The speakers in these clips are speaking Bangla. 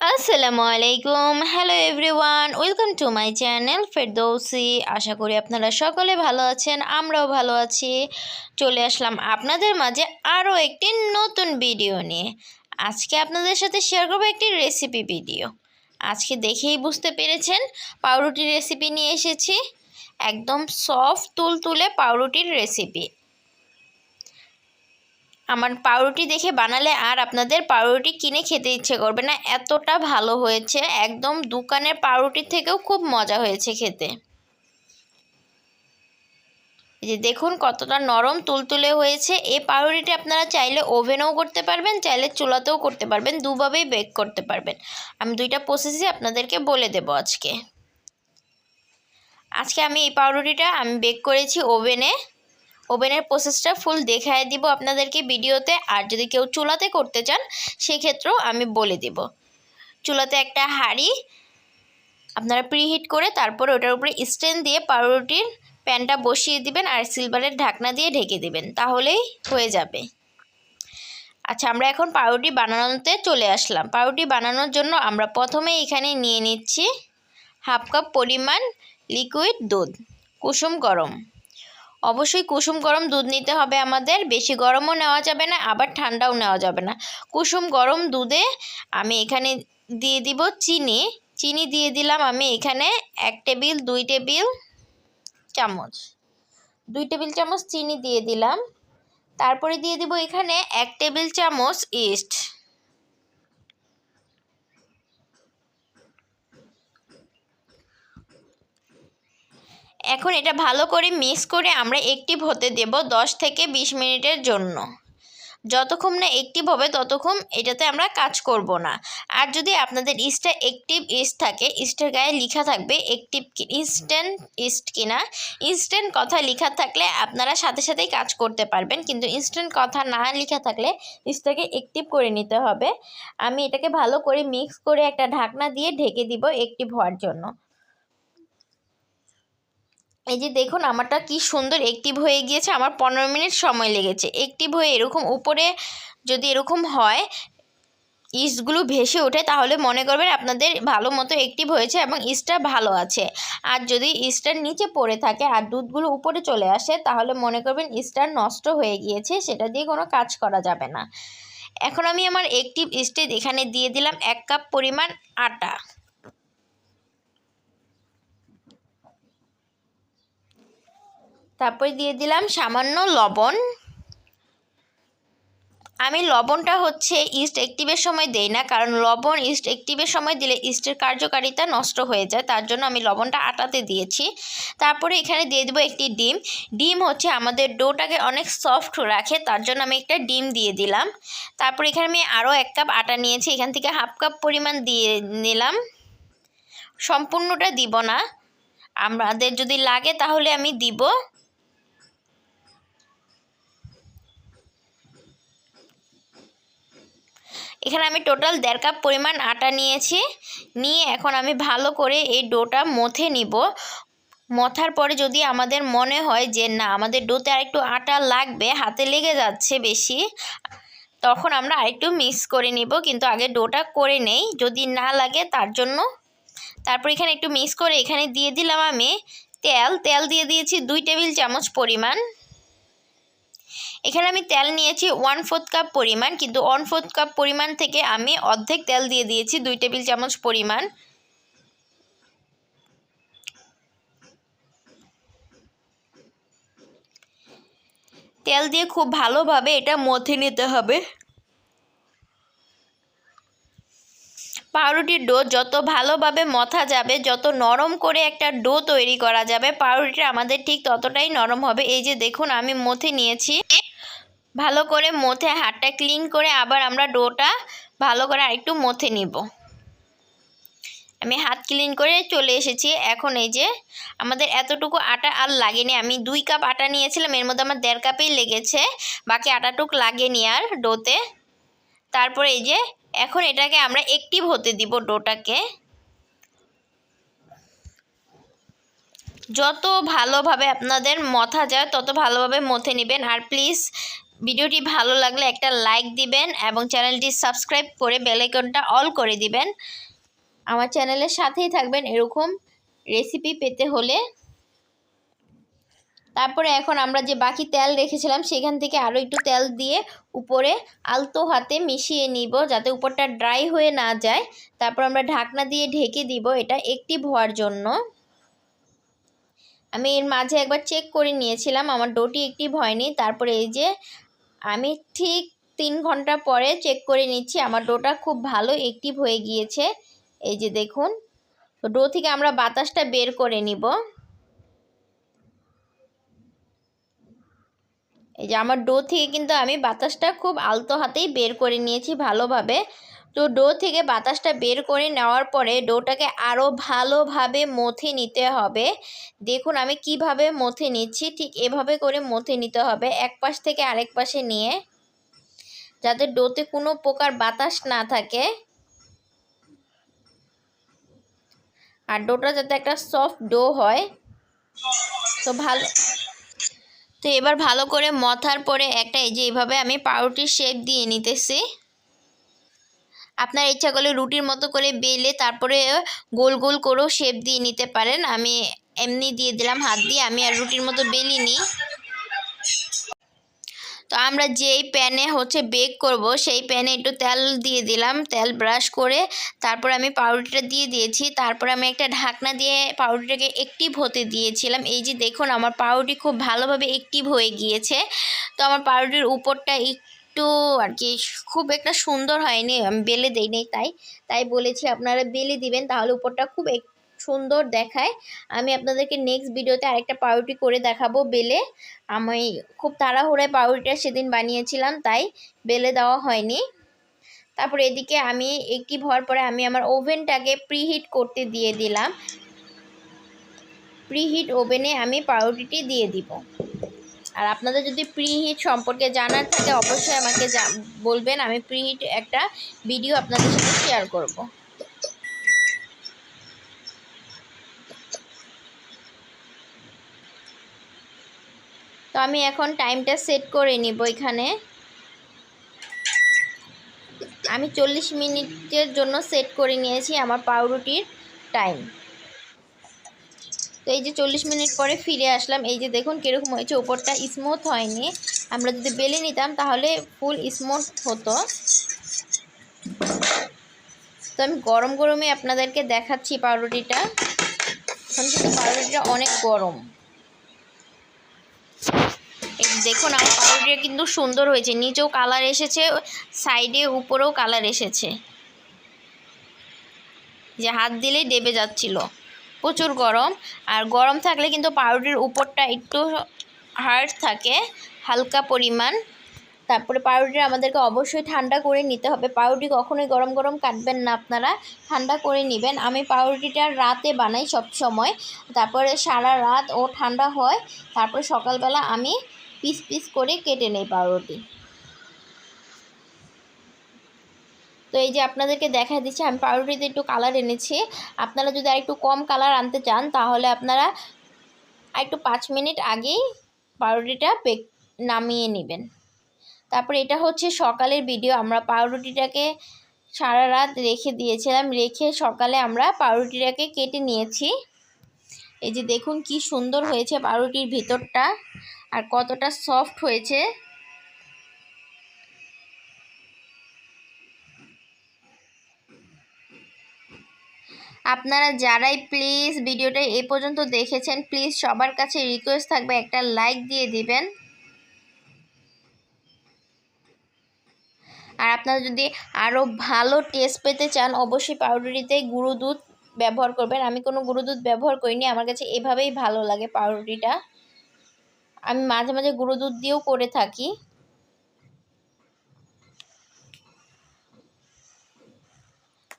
আসসালামু আলাইকুম। Hello everyone welcome to my channel Ferdousi আশা করি আপনারা সকলে ভালো আছেন, আমরাও ভালো আছি। চলে আসলাম আপনাদের মাঝে আরও একটি নতুন ভিডিও নিয়ে। আজকে আপনাদের সাথে শেয়ার করব একটি রেসিপি ভিডিও আজকে দেখেই বুঝতে পেরেছেন, পাউরুটির রেসিপি নিয়ে এসেছি। একদম সফট তুলতুলে পাউরুটির রেসিপি আমার পাউরুটি দেখে বানালে আর আপনাদের পাউরুটি কিনে খেতে ইচ্ছে করবে না। এতটা ভালো হয়েছে। একদম দোকানের পাউরুটির থেকেও খুব মজা হয়েছে খেতে। যে দেখুন কতটা নরম তুলতুলে হয়েছে। এই পাউরুটিটা আপনারা চাইলে ওভেনেও করতে পারবেন, চাইলে চুলাতেও করতে পারবেন, দুভাবেই বেক করতে পারবেন। আমি দুইটা প্রসেসই আপনাদেরকে বলে দেব আজকে। আজকে আমি এই পাউরুটিটা আমি বেক করেছি ওভেনে ওভেনের প্রসেসটা ফুল দেখায় দিব আপনাদেরকে ভিডিওতে। আর যদি কেউ চুলাতে করতে চান, সেক্ষেত্রেও আমি বলে দিব। চুলাতে একটা হাঁড়ি আপনারা প্রিহিট করে তারপরে ওটার উপরে স্ট্যান্ড দিয়ে পাউরুটির প্যানটা বসিয়ে দিবেন আর সিলভারের ঢাকনা দিয়ে ঢেকে দিবেন। তাহলেই হয়ে যাবে। আচ্ছা আমরা এখন পাউরুটি বানানোতে চলে আসলাম। পাউরুটি বানানোর জন্য আমরা প্রথমে এখানে নিয়ে নিচ্ছি হাফ কাপ পরিমাণ লিকুইড দুধ, কুসুম গরম। অবশ্যই কুসুম গরম দুধ নিতে হবে আমাদের। বেশি গরমও নেওয়া যাবে না, আবার ঠান্ডাও নেওয়া যাবে না। কুসুম গরম দুধে আমি এখানে দিয়ে দিব চিনি। চিনি দিয়ে দিলাম আমি এখানে এক টেবিল, দুই টেবিল চামচ। দুই টেবিল চামচ চিনি দিয়ে দিলাম। তারপরে দিয়ে দিব এখানে এক টেবিল চামচ ইস্ট। এখন এটা ভালো করে মিক্স করে আমরা একটিভ হতে দেব দশ থেকে বিশ মিনিটের জন্য। যতক্ষণ না একটিভ হবে ততক্ষণ এটাতে আমরা কাজ করব না। আর যদি আপনাদের ইস্টটা একটিভ ইস্ট থাকে, ইস্টের গায়ে লেখা থাকবে একটিভ ইনস্ট্যান্ট ইস্ট কিনা। ইনস্ট্যান্ট কথা লেখা থাকলে আপনারা সাথে সাথেই কাজ করতে পারবেন। কিন্তু ইনস্ট্যান্ট কথা না লেখা থাকলে ইস্টটাকে একটিভ করে নিতে হবে। আমি এটাকে ভালো করে মিক্স করে একটা ঢাকনা দিয়ে ঢেকে দিব একটিভ হওয়ার জন্য। এই যে দেখুন, আমারটা কি সুন্দর অ্যাক্টিভ হয়ে গিয়েছে, আমার পনেরো মিনিট সময় লেগেছে। অ্যাক্টিভ হয়ে এরকম উপরে যদি এরকম হয় ইস্টগুলো ভেসে ওঠে, তাহলে মনে করবেন আপনাদের ভালো মতো অ্যাক্টিভ হয়েছে এবং ইস্টটা ভালো আছে। আর যদি ইস্টটার নিচে পড়ে থাকে আর দুধগুলো উপরে চলে আসে, তাহলে মনে করবেন ইস্টটা নষ্ট হয়ে গিয়েছে, সেটা দিয়ে কোনো কাজ করা যাবে না। এখন আমি আমার অ্যাক্টিভ ইস্টে এখানে দিয়ে দিলাম এক কাপ পরিমাণ আটা। তারপরে দিয়ে দিলাম সামান্য লবণ। আমি লবণটা হচ্ছে ইস্ট অ্যাক্টিভের সময় দেই না, কারণ লবণ ইস্ট অ্যাক্টিভের সময় দিলে ইস্টের কার্যকারিতা নষ্ট হয়ে যায়, তার জন্য আমি লবণটা আটাতে দিয়েছি। তারপরে এখানে দিয়ে দেবো একটি ডিম। ডিম হচ্ছে আমাদের ডোটাকে অনেক সফট রাখে, তার জন্য আমি একটা ডিম দিয়ে দিলাম। তারপর এখানে আমি আরও এক কাপ আটা নিয়েছি, এখান থেকে হাফ কাপ পরিমাণ দিয়ে নিলাম। সম্পূর্ণটা দিব না। আমাদের যদি লাগে তাহলে আমি দিব। এখানে আমি টোটাল দেড় কাপ পরিমাণ আটা নিয়েছি। নিয়ে এখন আমি ভালো করে এই ডোটা মথে নিব। মথার পরে যদি আমাদের মনে হয় যে না, আমাদের ডোতে আরেকটু আটা লাগবে, হাতে লেগে যাচ্ছে বেশি, তখন আমরা আরেকটু মিক্স করে নিব। কিন্তু আগে ডোটা করে নেই, যদি না লাগে তার জন্য। তারপর এখানে একটু মিক্স করে এখানে দিয়ে দিলাম আমি তেল। তেল দিয়ে দিয়েছি দুই টেবিল চামচ পরিমাণ। এখানে আমি তেল নিয়েছি ওয়ান ফোর্থ কাপ পরিমাণ, কিন্তু ওয়ান ফোর্থ কাপ পরিমাণ থেকে আমি অর্ধেক তেল দিয়ে দিয়েছি, দুই টেবিল চামচ পরিমাণ। তেল দিয়ে খুব ভালোভাবে এটা মথে নিতে হবে। পাউরুটির ডো যত ভালোভাবে মথা যাবে, যত নরম করে একটা ডো তৈরি করা যাবে, পাউরুটিটা আমাদের ঠিক ততটাই নরম হবে। এই যে দেখুন, আমি মথে নিয়েছি। ভালো করে মথে হাতটা ক্লিন করে আবার আমরা ডোটা ভালো করে আরেকটু মথে নিব। আমি হাত ক্লিন করে চলে এসেছি। এখন এই যে আমাদের এতটুকু আটা আর লাগেনি। আমি দুই কাপ আটা নিয়েছিলাম। এর মধ্যে আমার দেড় কাপেই লেগেছে। বাকি আটাটুক লাগেনি আর ডোতে। তারপরে এই যে এখন এটাকে আমরা একটিভ হতে দিব ডোটাকে। যত ভালোভাবে আপনাদের মথা যায়, তত ভালোভাবে মথে নেবেন। আর প্লিজ ভিডিওটি ভালো লাগলে একটা লাইক দিবেন এবং চ্যানেলটি সাবস্ক্রাইব করে বেলাইকনটা অল করে দিবেন। আমার চ্যানেলের সাথেই থাকবেন এরকম রেসিপি পেতে হলে। তারপরে এখন আমরা যে বাকি তেল রেখেছিলাম, সেখান থেকে আরও একটু তেল দিয়ে উপরে আলতো হাতে মিশিয়ে নিব যাতে উপরটা ড্রাই হয়ে না যায়। তারপর আমরা ঢাকনা দিয়ে ঢেকে দিব এটা একটিভ হওয়ার জন্য। আমি এর মাঝে একবার চেক করে নিয়েছিলাম, আমার ডোটি একটিভ হয়নি। তারপরে এই যে আমি ঠিক তিন ঘণ্টা পরে চেক করে নিচ্ছি। আমার ডোটা খুব ভালো একটিভ হয়ে গিয়েছে। এই যে দেখুন ডো থেকে আমরা বাতাসটা বের করে নিব। এই যে আমার ডো থেকে কিন্তু আমি বাতাসটা খুব আলতো হাতেই বের করে নিয়েছি ভালোভাবে। তো ডো থেকে বাতাসটা বের করে নেওয়ার পরে ডোটাকে আরও ভালোভাবে মথে নিতে হবে। দেখুন আমি কীভাবে মথে নিচ্ছি, ঠিক এভাবে করে মথে নিতে হবে, এক পাশ থেকে আরেক পাশে নিয়ে। যাতে ডোতে কোনো প্রকার বাতাস না থাকে। আর ডোটা যাতে একটা সফট ডো হয়, তো ভালো। তো এবার ভালো করে মথার পরে একটা এই যে এইভাবে আমি পাউরুটির শেপ দিয়ে নিতেছি। আপনার ইচ্ছা করলে রুটির মতো করে বেলে তারপরে গোল গোল করেও শেপ দিয়ে নিতে পারেন। আমি এমনি দিয়ে দিলাম হাত দিয়ে, আমি আর রুটির মতো বেলিনি। তো আমরা যেই প্যানে হচ্ছে বেক করব, সেই প্যানে একটু তেল দিয়ে দিলাম, তেল ব্রাশ করে তারপর আমি পাউরুটিটা দিয়ে দিয়েছি। তারপর আমি একটা ঢাকনা দিয়ে পাউরুটিটাকে একটিভ হতে দিয়েছিলাম। এই যে দেখুন, আমার পাউরুটি খুব ভালোভাবে একটিভ হয়ে গিয়েছে। তো আমার পাউরুটির উপরটা একটু আর কি খুব একটা সুন্দর হয়নি, আমি বেলে দেইনি তাই তাই বলেছি আপনারা বেলে দিবেন, তাহলে উপরটা খুব সুন্দর দেখায়। আমি আপনাদেরকে নেক্সট ভিডিওতে আরেকটা পাউরুটি করে দেখাবো বেলে। আমি খুব তাড়াহুড়ায় পাউরুটিটা সেদিন বানিয়েছিলাম, তাই বেলে দেওয়া হয়নি। তারপর এদিকে আমি একটি ভর পরে আমি আমার ওভেনটাকে প্রিহিট করতে দিয়ে দিলাম। প্রিহিট ওভেনে আমি পাউরুটিটি দিয়ে দিব। আর আপনাদের যদি প্রিহিট সম্পর্কে জানার থাকে, অবশ্যই আমাকে বলবেন। আমি প্রিহিট একটা ভিডিও আপনাদের সাথে শেয়ার করব। তো আমি এখন টাইমটা সেট করে নিব এখানে। আমি চল্লিশ মিনিটের জন্য সেট করে নিয়েছি আমার পাউরুটির টাইম তো এই যে চল্লিশ মিনিট পরে ফিরে আসলাম। এই যে দেখুন কীরকম হয়েছে উপরটা স্মুথ হয়নি। আমরা যদি বেলে নিতাম তাহলে ফুল স্মুথ হতো। তো আমি গরম গরমে আপনাদেরকে দেখাচ্ছি পাউরুটিটা। এখন কিন্তু পাউরুটিটা অনেক গরম। দেখুন, আমার পাউরুটিটা কিন্তু সুন্দর হয়েছে। নিচেও কালার এসেছে সাইডে উপরেও কালার এসেছে। যে হাত দিলেই দেবে যাচ্ছিল। প্রচুর গরম। আর গরম থাকলে কিন্তু পাউরুটির উপরটা একটু হার্ড থাকে, হালকা পরিমাণ। তারপরে পাউরুটি আমাদেরকে অবশ্যই ঠান্ডা করে নিতে হবে। পাউরুটি কখনোই গরম গরম কাটবেন না আপনারা, ঠান্ডা করে নেবেন। আমি পাউরুটিটা রাতে বানাই সব সময়। তারপরে সারা রাত ও ঠান্ডা হয়। তারপরে সকালবেলা আমি পিস পিস করে কেটে নেই পাউরুটি। তো এই যে আপনাদেরকে দেখা দিচ্ছি, আমি পাউরুটিতে একটু কালার এনেছি। আপনারা যদি আর একটু কম কালার আনতে চান, তাহলে আপনারা একটু পাঁচ মিনিট আগেই পাউরুটিটা বেক নামিয়ে নেবেন। তারপরে এটা হচ্ছে সকালের ভিডিও আমরা পাউরুটিটাকে সারা রাত রেখে দিয়েছিলাম, রেখে সকালে আমরা পাউরুটিটাকে কেটে নিয়েছি। এই যে দেখুন কি সুন্দর হয়েছে পাউরুটির ভিতরটা, আর কতটা সফট হয়েছে। আপনারা যারাই প্লিজ ভিডিওটা এ পর্যন্ত দেখেছেন প্লিজ সবার কাছে রিকোয়েস্ট থাকবে একটা লাইক দিয়ে দিবেন। আর আপনারা যদি আরও ভালো টেস্ট পেতে চান, অবশ্যই পাউডারিতে গুঁড়ো দুধ ব্যবহার করবেন। আমি কোনো গুঁড়ো দুধ ব্যবহার করিনি, আমার কাছে এভাবেই ভালো লাগে পাউরুটিটা। আমি মাঝে মাঝে গুঁড়ো দুধ দিয়েও করে থাকি।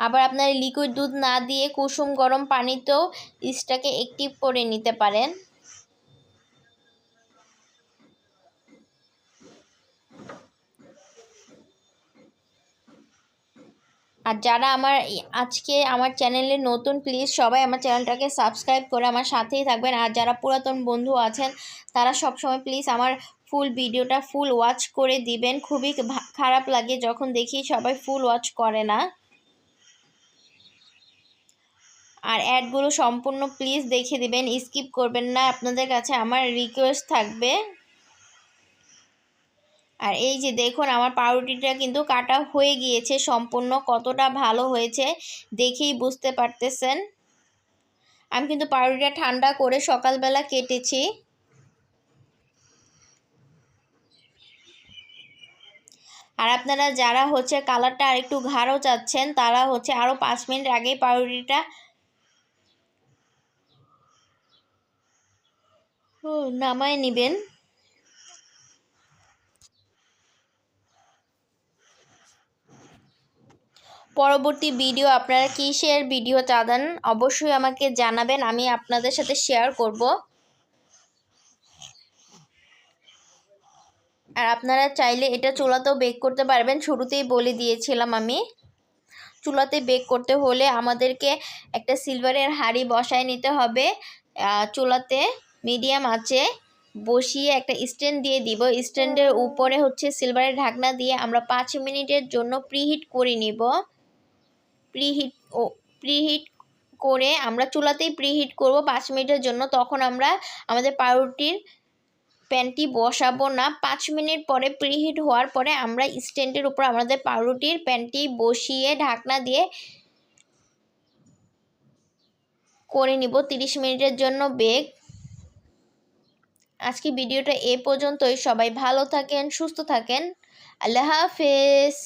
আবার আপনার লিকুইড দুধ না দিয়ে কুসুম গরম পানিতেও ইস্টটাকে অ্যাক্টিভ করে নিতে পারেন। আর যারা আমার আজকে আমার চ্যানেলে নতুন প্লিজ সবাই আমার চ্যানেলটাকে সাবস্ক্রাইব করে আমার সাথেই থাকবেন। আর যারা পুরাতন বন্ধু আছেন, তারা সব সময় প্লিজ আমার ফুল ভিডিওটা ফুল ওয়াচ করে দিবেন। খুবই খারাপ লাগে যখন দেখি সবাই ফুল ওয়াচ করে না। আর অ্যাডগুলো সম্পূর্ণ প্লিজ দেখে দিবেন স্কিপ করবেন না, আপনাদের কাছে আমার রিকোয়েস্ট থাকবে। আর এই যে দেখুন, আমার পাউরুটিটা কিন্তু কাটা হয়ে গিয়েছে, সম্পূর্ণ কতটা ভালো হয়েছে, দেখেই বুঝতে পারতেছেন। আমি কিন্তু পাউরুটিটা ঠান্ডা করে সকালবেলা কেটেছি। আর আপনারা যারা হচ্ছে কালারটা আর একটু ঘাড়ও চাচ্ছেন, তারা হচ্ছে আরও পাঁচ মিনিট আগেই পাউরুটিটা নামায় নেবেন। পরবর্তী ভিডিও, আপনারা কিসের ভিডিও চাঁদান অবশ্যই আমাকে জানাবেন, আমি আপনাদের সাথে শেয়ার করব। আর আপনারা চাইলে এটা চুলাতেও বেক করতে পারবেন, শুরুতেই বলে দিয়েছিলাম আমি। চুলাতে বেক করতে হলে আমাদেরকে একটা সিলভারের হাঁড়ি বসায় নিতে হবে চুলাতে। মিডিয়াম আছে বসিয়ে একটা স্ট্যান্ড দিয়ে দিব। স্ট্যান্ডের উপরে হচ্ছে সিলভারের ঢাকনা দিয়ে আমরা পাঁচ মিনিটের জন্য প্রিহিট করে নিব। প্রিহিট ও প্রিহিট করে আমরা চুলাতেই প্রিহিট করব পাঁচ মিনিটের জন্য। তখন আমরা আমাদের পাউরুটির প্যানটি বসাবো না। পাঁচ মিনিট পরে প্রিহিট হওয়ার পরে আমরা স্ট্যান্ডের উপর আমাদের পাউরুটির প্যানটি বসিয়ে ঢাকনা দিয়ে করে নিব। তিরিশ মিনিটের জন্য বেগ আজকে ভিডিওটা এ পর্যন্তই। সবাই ভালো থাকেন সুস্থ থাকেন। আল্লাহ হাফেজ।